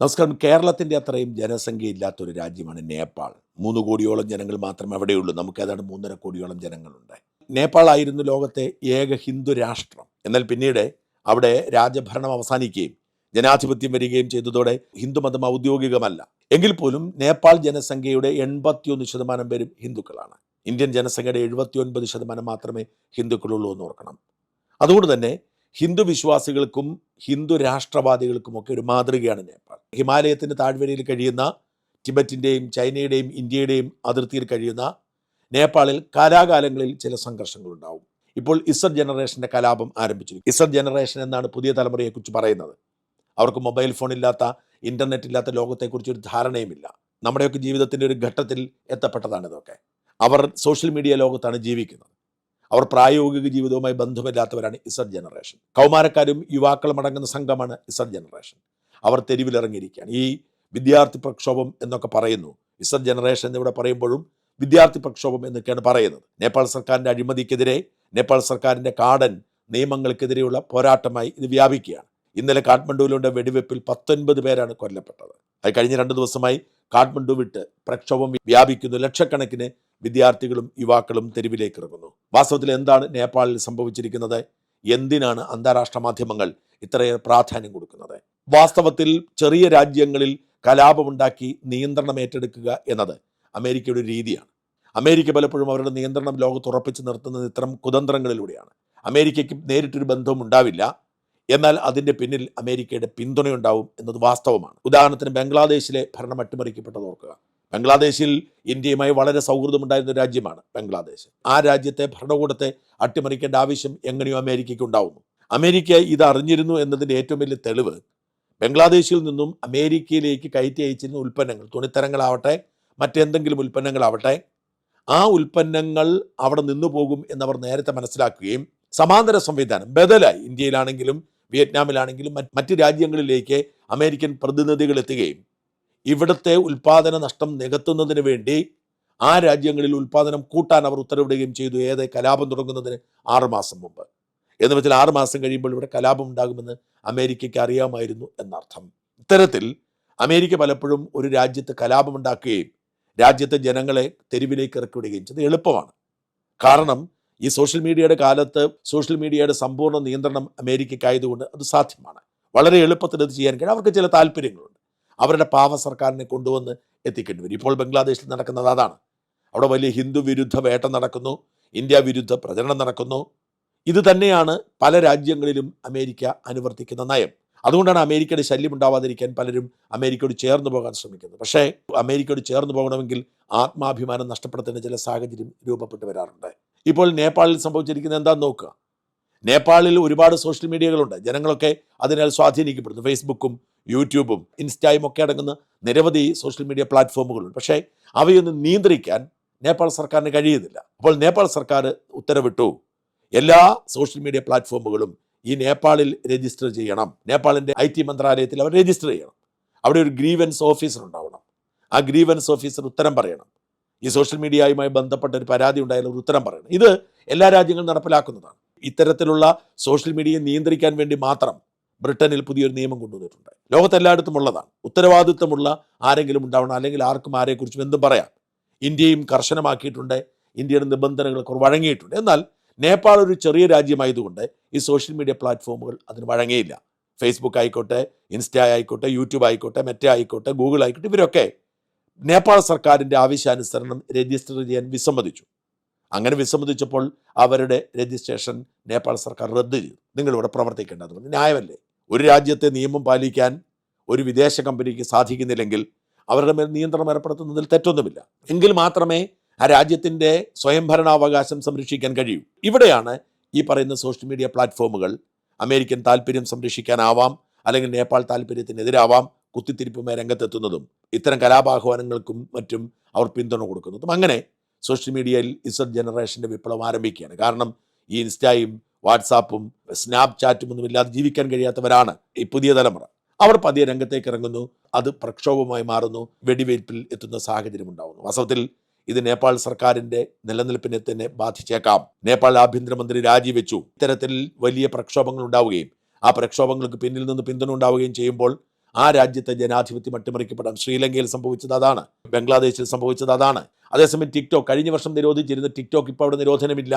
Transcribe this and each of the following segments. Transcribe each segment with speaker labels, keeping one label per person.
Speaker 1: നമസ്കാരം. കേരളത്തിന്റെ അത്രയും ജനസംഖ്യ ഇല്ലാത്തൊരു രാജ്യമാണ് നേപ്പാൾ. മൂന്ന് കോടിയോളം ജനങ്ങൾ മാത്രമേ അവിടെയുള്ളൂ. നമുക്ക് ഏതാണ്ട് മൂന്നര കോടിയോളം ജനങ്ങളുണ്ട്. നേപ്പാൾ ആയിരുന്നു ലോകത്തെ ഏക ഹിന്ദു രാഷ്ട്രം. എന്നാൽ പിന്നീട് അവിടെ രാജഭരണം അവസാനിക്കുകയും ജനാധിപത്യം വരികയും ചെയ്തതോടെ ഹിന്ദുമതം ഔദ്യോഗികമല്ല. എങ്കിൽ പോലും നേപ്പാൾ ജനസംഖ്യയുടെ എൺപത്തിയൊന്ന് ശതമാനം പേരും ഹിന്ദുക്കളാണ്. ഇന്ത്യൻ ജനസംഖ്യയുടെ എഴുപത്തിയൊൻപത് ശതമാനം മാത്രമേ ഹിന്ദുക്കളുള്ളൂ എന്ന് ഓർക്കണം. അതുകൊണ്ട് തന്നെ ഹിന്ദു വിശ്വാസികൾക്കും ഹിന്ദു രാഷ്ട്രവാദികൾക്കുമൊക്കെ ഒരു മാതൃകയാണ് നേപ്പാൾ. ഹിമാലയത്തിന്റെ താഴ്വരയിൽ കഴിയുന്ന ടിബറ്റിന്റെയും ചൈനയുടെയും ഇന്ത്യയുടെയും അതിർത്തിയിൽ കഴിയുന്ന നേപ്പാളിൽ കാലാകാലങ്ങളിൽ ചില സംഘർഷങ്ങളുണ്ടാവും. ഇപ്പോൾ ഇസർ ജനറേഷന്റെ കലാപം ആരംഭിച്ചിരിക്കും ഇസർ ജനറേഷൻ എന്നാണ് പുതിയ തലമുറയെക്കുറിച്ച് പറയുന്നത്. അവർക്ക് മൊബൈൽ ഫോൺ ഇല്ലാത്ത ഇന്റർനെറ്റ് ഇല്ലാത്ത ലോകത്തെക്കുറിച്ച് ഒരു ധാരണയുമില്ല. നമ്മുടെയൊക്കെ ജീവിതത്തിന്റെ ഒരു ഘട്ടത്തിൽ എത്തപ്പെട്ടതാണ് ഇതൊക്കെ. അവർ സോഷ്യൽ മീഡിയ ലോകത്താണ് ജീവിക്കുന്നത്. അവർ പ്രായോഗിക ജീവിതവുമായി ബന്ധമില്ലാത്തവരാണ് ഇസർ ജനറേഷൻ. കൗമാരക്കാരും യുവാക്കളും അടങ്ങുന്ന സംഘമാണ് ഇസർ ജനറേഷൻ. അവർ തെരുവിലിറങ്ങിയിരിക്കുകയാണ്. ഈ വിദ്യാർത്ഥി പ്രക്ഷോഭം എന്നൊക്കെ പറയുന്നു. ഇസർ ജനറേഷൻ എന്നിവിടെ പറയുമ്പോഴും വിദ്യാർത്ഥി പ്രക്ഷോഭം എന്നൊക്കെയാണ് പറയുന്നത്. നേപ്പാൾ സർക്കാരിന്റെ അഴിമതിക്കെതിരെ നേപ്പാൾ സർക്കാരിന്റെ കാടൻ നിയമങ്ങൾക്കെതിരെയുള്ള പോരാട്ടമായി ഇത് വ്യാപിക്കുകയാണ്. ഇന്നലെ കാഠ്മണ്ഡുവിലുണ്ട വെടിവെപ്പിൽ പത്തൊൻപത് പേരാണ് കൊല്ലപ്പെട്ടത്. അത് കഴിഞ്ഞ രണ്ട് ദിവസമായി കാഠ്മണ്ഡു വിട്ട് പ്രക്ഷോഭം വ്യാപിക്കുന്നു. ലക്ഷക്കണക്കിന് വിദ്യാർത്ഥികളും യുവാക്കളും തെരുവിലേക്ക് ഇറങ്ങുന്നു. വാസ്തവത്തിൽ എന്താണ് നേപ്പാളിൽ സംഭവിച്ചിരിക്കുന്നത്? എന്തിനാണ് അന്താരാഷ്ട്ര മാധ്യമങ്ങൾ ഇത്രയേറെ പ്രാധാന്യം കൊടുക്കുന്നത്? വാസ്തവത്തിൽ ചെറിയ രാജ്യങ്ങളിൽ കലാപമുണ്ടാക്കി നിയന്ത്രണം ഏറ്റെടുക്കുക എന്നത് അമേരിക്കയുടെ രീതിയാണ്. അമേരിക്ക പലപ്പോഴും അവരുടെ നിയന്ത്രണം ലോകത്ത് ഉറപ്പിച്ചു നിർത്തുന്നത് ഇത്തരം കുതന്ത്രങ്ങളിലൂടെയാണ്. അമേരിക്കയ്ക്ക് നേരിട്ടൊരു ബന്ധവും ഉണ്ടാവില്ല. എന്നാൽ അതിന്റെ പിന്നിൽ അമേരിക്കയുടെ പിന്തുണയുണ്ടാവും എന്നത് വാസ്തവമാണ്. ഉദാഹരണത്തിന് ബംഗ്ലാദേശിലെ ഭരണം അട്ടിമറിക്കപ്പെട്ടത് ഓർക്കുക. ബംഗ്ലാദേശിൽ ഇന്ത്യയുമായി വളരെ സൗഹൃദമുണ്ടായിരുന്ന രാജ്യമാണ് ബംഗ്ലാദേശ്. ആ രാജ്യത്തെ ഭരണകൂടത്തെ അട്ടിമറിക്കേണ്ട ആവശ്യം എങ്ങനെയോ അമേരിക്കയ്ക്ക് ഉണ്ടാവുന്നു അമേരിക്ക ഇത് അറിഞ്ഞിരുന്നു എന്നതിന്റെ ഏറ്റവും വലിയ തെളിവ് ബംഗ്ലാദേശിൽ നിന്നും അമേരിക്കയിലേക്ക് കയറ്റി അയച്ചിരുന്ന ഉൽപ്പന്നങ്ങൾ തുണിത്തരങ്ങളാവട്ടെ മറ്റെന്തെങ്കിലും ഉൽപ്പന്നങ്ങളാവട്ടെ ആ ഉൽപ്പന്നങ്ങൾ അവിടെ നിന്നു പോകും എന്നവർ നേരത്തെ മനസ്സിലാക്കുകയും സമാന്തര സംവിധാനം ബദലായി ഇന്ത്യയിലാണെങ്കിലും വിയറ്റ്നാമിലാണെങ്കിലും മറ്റ് രാജ്യങ്ങളിലേക്ക് അമേരിക്കൻ പ്രതിനിധികൾ എത്തുകയും ഇവിടുത്തെ ഉൽപാദന നഷ്ടം നികത്തുന്നതിന് വേണ്ടി ആ രാജ്യങ്ങളിൽ ഉൽപാദനം കൂട്ടാൻ അവർ ഉത്തരവിടുകയും ചെയ്തു. ഏത്? കലാപം തുടങ്ങുന്നതിന് ആറുമാസം മുമ്പ്. എന്ന് വെച്ചാൽ ആറ് മാസം കഴിയുമ്പോൾ ഇവിടെ കലാപം ഉണ്ടാകുമെന്ന് അമേരിക്കയ്ക്ക് അറിയാമായിരുന്നു എന്നർത്ഥം. ഇത്തരത്തിൽ അമേരിക്ക പലപ്പോഴും ഒരു രാജ്യത്ത് കലാപം ഉണ്ടാക്കുകയും രാജ്യത്തെ ജനങ്ങളെ തെരുവിലേക്ക് ഇറക്കിവിടുകയും ചെയ്ത് എളുപ്പമാണ്. കാരണം ഈ സോഷ്യൽ മീഡിയയുടെ കാലത്ത് സോഷ്യൽ മീഡിയയുടെ സമ്പൂർണ നിയന്ത്രണം അമേരിക്കയ്ക്കായതുകൊണ്ട് അത് സാധ്യമാണ്. വളരെ എളുപ്പത്തിൽ അത് ചെയ്യാൻ കഴിയും. അവർക്ക് ചില താല്പര്യങ്ങളുണ്ട്. അവരുടെ പാവ സർക്കാരിനെ കൊണ്ടുവന്ന് എത്തിക്കേണ്ടി വരും. ഇപ്പോൾ ബംഗ്ലാദേശിൽ നടക്കുന്നത് അതാണ്. അവിടെ വലിയ ഹിന്ദു വിരുദ്ധ വേട്ട നടക്കുന്നു ഇന്ത്യ വിരുദ്ധ പ്രചരണം നടക്കുന്നു. ഇത് തന്നെയാണ് പല രാജ്യങ്ങളിലും അമേരിക്ക അനുവർത്തിക്കുന്ന നയം. അതുകൊണ്ടാണ് അമേരിക്കയുടെ ശല്യം ഉണ്ടാവാതിരിക്കാൻ പലരും അമേരിക്കയോട് ചേർന്ന് പോകാൻ ശ്രമിക്കുന്നത്. പക്ഷേ അമേരിക്കയോട് ചേർന്ന് പോകണമെങ്കിൽ ആത്മാഭിമാനം നഷ്ടപ്പെടുത്തുന്ന ചില സാഹചര്യം രൂപപ്പെട്ടു വരാറുണ്ട്. ഇപ്പോൾ നേപ്പാളിൽ സംഭവിച്ചിരിക്കുന്നത് എന്താണെന്ന് നോക്കുക. നേപ്പാളിൽ ഒരുപാട് സോഷ്യൽ മീഡിയകളുണ്ട്. ജനങ്ങളൊക്കെ അതിനാൽ സ്വാധീനിക്കപ്പെടുന്നു. ഫേസ്ബുക്കും യൂട്യൂബും ഇൻസ്റ്റയും ഒക്കെ അടങ്ങുന്ന നിരവധി സോഷ്യൽ മീഡിയ പ്ലാറ്റ്ഫോമുകളുണ്ട്. പക്ഷേ അവയൊന്നും നിയന്ത്രിക്കാൻ നേപ്പാൾ സർക്കാരിന് കഴിയുന്നില്ല. അപ്പോൾ നേപ്പാൾ സർക്കാർ ഉത്തരവിട്ടു എല്ലാ സോഷ്യൽ മീഡിയ പ്ലാറ്റ്ഫോമുകളും ഈ നേപ്പാളിൽ രജിസ്റ്റർ ചെയ്യണം. നേപ്പാളിന്റെ ഐ ടി മന്ത്രാലയത്തിൽ അവർ രജിസ്റ്റർ ചെയ്യണം. അവിടെ ഒരു ഗ്രീവൻസ് ഓഫീസർ ഉണ്ടാവണം. ആ ഗ്രീവൻസ് ഓഫീസർ ഉത്തരം പറയണം. ഈ സോഷ്യൽ മീഡിയയുമായി ബന്ധപ്പെട്ട ഒരു പരാതി ഉണ്ടായാലും ഒരു ഉത്തരം പറയണം. ഇത് എല്ലാ രാജ്യങ്ങളും നടപ്പിലാക്കുന്നതാണ്. ഇത്തരത്തിലുള്ള സോഷ്യൽ മീഡിയയെ നിയന്ത്രിക്കാൻ വേണ്ടി മാത്രം ബ്രിട്ടനിൽ പുതിയൊരു നിയമം കൊണ്ടുവന്നിട്ടുണ്ട്. ലോകത്തെല്ലായിടത്തും ഉള്ളതാണ്. ഉത്തരവാദിത്വമുള്ള ആരെങ്കിലും ഉണ്ടാവണം അല്ലെങ്കിൽ ആർക്കും ആരെക്കുറിച്ചും എന്തും പറയാം. ഇന്ത്യയും കർശനമാക്കിയിട്ടുണ്ട്. ഇന്ത്യയുടെ നിബന്ധനകൾക്ക് വഴങ്ങിയിട്ടുണ്ട്. എന്നാൽ നേപ്പാൾ ഒരു ചെറിയ രാജ്യമായതുകൊണ്ട് ഈ സോഷ്യൽ മീഡിയ പ്ലാറ്റ്ഫോമുകൾ അതിന് വഴങ്ങിയില്ല. ഫേസ്ബുക്ക് ആയിക്കോട്ടെ ഇൻസ്റ്റ ആയിക്കോട്ടെ യൂട്യൂബ് ആയിക്കോട്ടെ മെറ്റ ആയിക്കോട്ടെ ഗൂഗിൾ ആയിക്കോട്ടെ ഇവരൊക്കെ നേപ്പാൾ സർക്കാരിന്റെ ആവശ്യാനുസരണം രജിസ്റ്റർ ചെയ്യാൻ വിസമ്മതിച്ചു. അങ്ങനെ വിസമ്മതിച്ചപ്പോൾ അവരുടെ രജിസ്ട്രേഷൻ നേപ്പാൾ സർക്കാർ റദ്ദ് ചെയ്തു. നിങ്ങളിവിടെ പ്രവർത്തിക്കേണ്ടത് ന്യായമല്ലേ? ഒരു രാജ്യത്തെ നിയമം പാലിക്കാൻ ഒരു വിദേശ കമ്പനിക്ക് സാധിക്കുന്നില്ലെങ്കിൽ അവരുടെ മേൽ നിയന്ത്രണം ഏർപ്പെടുത്തുന്നതിൽ തെറ്റൊന്നുമില്ല. എങ്കിൽ മാത്രമേ ആ രാജ്യത്തിന്റെ സ്വയംഭരണാവകാശം സംരക്ഷിക്കാൻ കഴിയൂ. ഇവിടെയാണ് ഈ പറയുന്ന സോഷ്യൽ മീഡിയ പ്ലാറ്റ്ഫോമുകൾ അമേരിക്കൻ താല്പര്യം സംരക്ഷിക്കാനാവാം അല്ലെങ്കിൽ നേപ്പാൾ താല്പര്യത്തിനെതിരാവാം കുത്തിത്തിരിപ്പുമായി രംഗത്തെത്തുന്നതും ഇത്തരം കലാപാഹ്വാനങ്ങൾക്കും മറ്റും അവർ പിന്തുണ കൊടുക്കുന്നതും. അങ്ങനെ സോഷ്യൽ മീഡിയയിൽ ഇസഡ് ജനറേഷന്റെ വിപ്ലവം ആരംഭിക്കുകയാണ്. കാരണം ഈ ഇൻസ്റ്റായും വാട്സാപ്പും സ്നാപ് ചാറ്റും ഒന്നും ഇല്ലാതെ ജീവിക്കാൻ കഴിയാത്തവരാണ് ഈ പുതിയ തലമുറ. അവർ പതിയെ രംഗത്തേക്ക് ഇറങ്ങുന്നു അത് പ്രക്ഷോഭമായി മാറുന്നു വെടിവയ്പിൽ എത്തുന്ന സാഹചര്യം ഉണ്ടാകുന്നു വാസ്തവത്തിൽ ഇത് നേപ്പാൾ സർക്കാരിന്റെ നിലനിൽപ്പിനെ തന്നെ ബാധിച്ചേക്കാം. നേപ്പാൾ ആഭ്യന്തരമന്ത്രി രാജിവെച്ചു. ഇത്തരത്തിൽ വലിയ പ്രക്ഷോഭങ്ങൾ ഉണ്ടാവുകയും ആ പ്രക്ഷോഭങ്ങൾക്ക് പിന്നിൽ നിന്ന് പിന്തുണ ഉണ്ടാവുകയും ചെയ്യുമ്പോൾ ആ രാജ്യത്തെ ജനാധിപത്യം അട്ടിമറിക്കപ്പെടാൻ ശ്രീലങ്കയിൽ സംഭവിച്ചത് അതാണ് ബംഗ്ലാദേശിൽ സംഭവിച്ചത് അതാണ്. അതേസമയം ടിക്ടോക്ക് കഴിഞ്ഞ വർഷം നിരോധിച്ചിരുന്ന ടിക്ടോക്ക് ഇപ്പോൾ അവിടെ നിരോധനമില്ല.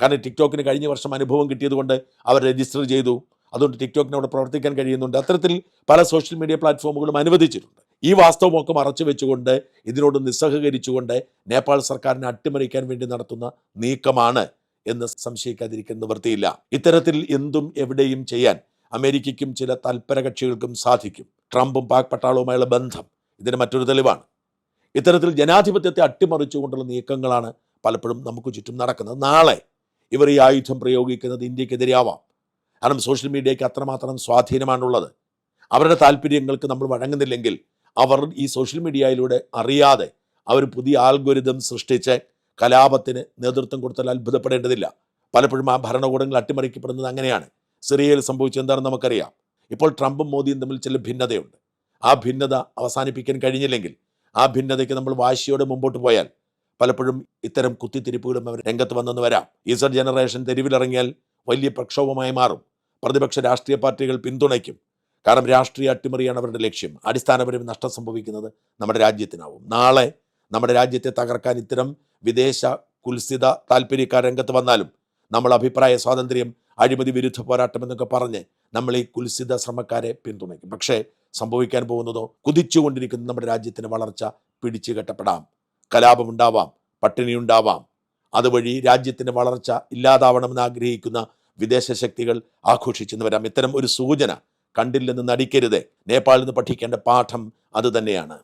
Speaker 1: കാരണം ടിക്ടോക്കിന് കഴിഞ്ഞ വർഷം അനുഭവം കിട്ടിയതുകൊണ്ട് അവർ രജിസ്റ്റർ ചെയ്തു. അതുകൊണ്ട് ടിക്ടോക്കിന് അവിടെ പ്രവർത്തിക്കാൻ കഴിയുന്നുണ്ട്. അത്തരത്തിൽ പല സോഷ്യൽ മീഡിയ പ്ലാറ്റ്ഫോമുകളും അനുവദിച്ചിട്ടുണ്ട്. ഈ വാസ്തവമൊക്കെ മറച്ചു വെച്ചുകൊണ്ട് ഇതിനോട് നിസ്സഹകരിച്ചുകൊണ്ട് നേപ്പാൾ സർക്കാരിനെ അട്ടിമറിക്കാൻ വേണ്ടി നടത്തുന്ന നീക്കമാണ് എന്ന് സംശയിക്കാതിരിക്കുന്ന നിവൃത്തിയില്ല. ഇത്തരത്തിൽ എന്തും എവിടെയും ചെയ്യാൻ അമേരിക്കയ്ക്കും ചില തൽപര കക്ഷികൾക്കും സാധിക്കും. ട്രംപും പാക് പട്ടാളവുമായുള്ള ബന്ധം ഇതിന് മറ്റൊരു തെളിവാണ്. ഇത്തരത്തിൽ ജനാധിപത്യത്തെ അട്ടിമറിച്ചുകൊണ്ടുള്ള നീക്കങ്ങളാണ് പലപ്പോഴും നമുക്ക് ചുറ്റും നടക്കുന്നത്. നാളെ ഇവർ ഈ ആയുധം പ്രയോഗിക്കുന്നത് ഇന്ത്യക്കെതിരെയാവാം. കാരണം സോഷ്യൽ മീഡിയയ്ക്ക് അത്രമാത്രം സ്വാധീനമാണുള്ളത്. അവരുടെ താല്പര്യങ്ങൾക്ക് നമ്മൾ വഴങ്ങുന്നില്ലെങ്കിൽ അവർ ഈ സോഷ്യൽ മീഡിയയിലൂടെ അറിയാതെ അവർ പുതിയ ആൽഗോരിതം സൃഷ്ടിച്ച് കലാപത്തിന് നേതൃത്വം കൊടുത്താൽ അത്ഭുതപ്പെടേണ്ടതില്ല. പലപ്പോഴും ആ ഭരണകൂടങ്ങൾ അട്ടിമറിക്കപ്പെടുന്നത് അങ്ങനെയാണ്. സിറിയയിൽ സംഭവിച്ചത് എന്താണെന്ന് നമുക്കറിയാം. ഇപ്പോൾ ട്രംപും മോദിയും തമ്മിൽ ചില ഭിന്നതയുണ്ട്. ആ ഭിന്നത അവസാനിപ്പിക്കാൻ കഴിഞ്ഞില്ലെങ്കിൽ ആ ഭിന്നതയ്ക്ക് നമ്മൾ വാശിയോടെ മുമ്പോട്ട് പോയാൽ പലപ്പോഴും ഇത്തരം കുത്തിത്തിരിപ്പുകളും അവർ രംഗത്ത് വന്നെന്ന് വരാം. ഈസർ ജനറേഷൻ തെരുവിലിറങ്ങിയാൽ വലിയ പ്രക്ഷോഭമായി മാറും. പ്രതിപക്ഷ രാഷ്ട്രീയ പാർട്ടികൾ പിന്തുണയ്ക്കും. കാരണം രാഷ്ട്രീയ അട്ടിമറിയാണ് അവരുടെ ലക്ഷ്യം. അടിസ്ഥാനപരമായി നഷ്ടം സംഭവിക്കുന്നത് നമ്മുടെ രാജ്യത്തിനാവും. നാളെ നമ്മുടെ രാജ്യത്തെ തകർക്കാൻ ഇത്തരം വിദേശ കുൽസിത താല്പര്യക്കാർ രംഗത്ത് വന്നാലും നമ്മൾ അഭിപ്രായ സ്വാതന്ത്ര്യം അഴിമതി വിരുദ്ധ പോരാട്ടം എന്നൊക്കെ പറഞ്ഞ് നമ്മൾ ഈ കുൽസിത ശ്രമക്കാരെ പിന്തുണയ്ക്കും. പക്ഷേ സംഭവിക്കാൻ പോകുന്നതോ കുതിച്ചുകൊണ്ടിരിക്കുന്ന നമ്മുടെ രാജ്യത്തിന് വളർച്ച പിടിച്ചു കെട്ടപ്പെടാം. കലാപമുണ്ടാവാം പട്ടിണിയുണ്ടാവാം. അതുവഴി രാജ്യത്തിന്റെ വളർച്ച ഇല്ലാതാവണമെന്ന് ആഗ്രഹിക്കുന്ന വിദേശ ശക്തികൾ ആഘോഷിച്ചെന്ന് വരാം. ഇത്തരം ഒരു സൂചന കണ്ടില്ലെന്ന് നടിക്കരുത്. നേപ്പാളിൽ നിന്ന് പഠിക്കേണ്ട പാഠം അതുതന്നെയാണ്